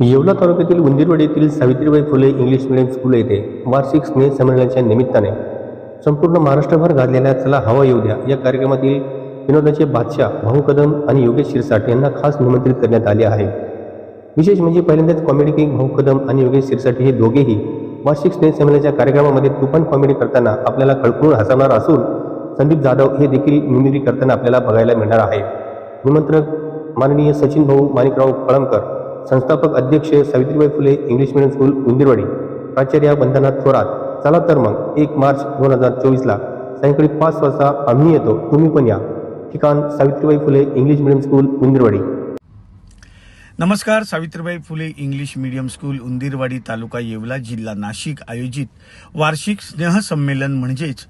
येवला तालुक्यातील उंदीरवाडी येथील Savitribai Phule English medium school येथे वार्षिक स्नेह संमेलनाच्या निमित्ताने संपूर्ण महाराष्ट्रभर गाजलेल्या चला हवा येऊ द्या या कार्यक्रमातील विनोदाचे बादशाह भाऊ कदम आणि योगेश शिरसाट यांना खास निमंत्रित करण्यात आले आहे. विशेष म्हणजे पहिल्यांदाच कॉमेडी किंग भाऊ कदम आणि योगेश शिरसाट हे दोघेही वार्षिक स्नेह संमेलनाच्या कार्यक्रमामध्ये तुफान कॉमेडी करताना आपल्याला कळकळून हसवणार असून संदीप जाधव हे देखील मिमिक्री करताना आपल्याला बघायला मिळणार आहे. निमंत्रक माननीय सचिन भाऊ माणिकराव कळमकर संस्थापक अध्यक्ष Savitribai Phule English medium school Undirwadi. प्राचार्य वंदना थोरात. चला तर मग एक मार्च दोन हजार चोवीसला सायंकाळी पाच वाजता आम्ही येतो तुम्ही पण या. ठिकाण Savitribai Phule English medium school Undirwadi. नमस्कार Savitribai Phule English medium school Undirwadi तालुका येवला जिल्हा नाशिक आयोजित वार्षिक स्नेहसंमेलन म्हणजेच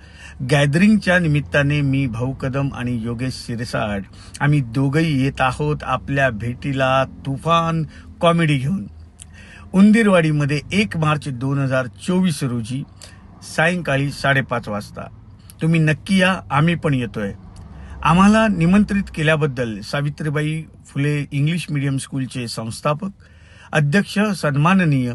गॅदरिंगच्या निमित्ताने मी भाऊ कदम आणि योगेश सिरसाट आम्ही दोघंही येत आहोत आपल्या भेटीला तुफान कॉमेडी घेऊन. उंदीरवाडीमध्ये एक मार्च दोन हजार चोवीस रोजी सायंकाळी साडेपाच वाजता. तुम्ही नक्की या आम्ही पण येतोय. आम्हाला निमंत्रित केल्याबद्दल सावित्रीबाई फुले इंग्लिश मीडियम स्कूलचे संस्थापक अध्यक्ष सन्माननीय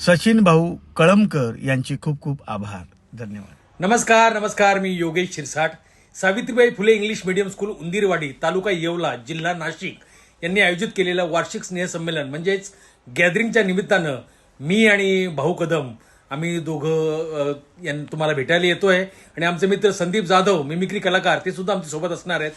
सचिन भाऊ कळमकर यांचे खूप खूप आभार. धन्यवाद. नमस्कार नमस्कार मी Yogesh Shirsat. Savitribai Phule English medium school Undirwadi तालुका येवला जिल्हा नाशिक यांनी आयोजित केलेलं वार्षिक स्नेहसंमेलन म्हणजेच गॅदरिंगच्या निमित्तानं मी आणि भाऊ कदम आम्ही दोघं यां तुम्हाला भेटायला येतोय. आणि आमचे मित्र संदीप जाधव मिमिक्री कलाकार ते सुद्धा आमच्यासोबत असणार आहेत.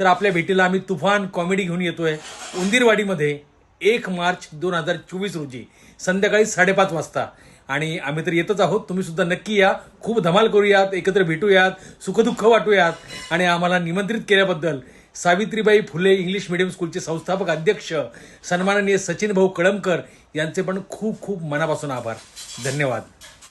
तर आपल्या भेटीला आम्ही तुफान कॉमेडी घेऊन येतोय. उंदीरवाडीमध्ये एक मार्च दोन हजार चोवीस रोजी संध्याकाळी साडेपाच वाजता. आणि आम्ही तर येतच आहोत. तुम्ही सुद्धा नक्की या. खूप धमाल करूयात एकत्र भेटूयात सुखदुःख वाटूयात. आणि आम्हाला निमंत्रित केल्याबद्दल सावित्रीबाई फुले इंग्लिश मिडियम स्कूलचे संस्थापक अध्यक्ष सन्माननीय सचिन भाऊ कळमकर यांचे पण खूप खूप मनापासून आभार. धन्यवाद.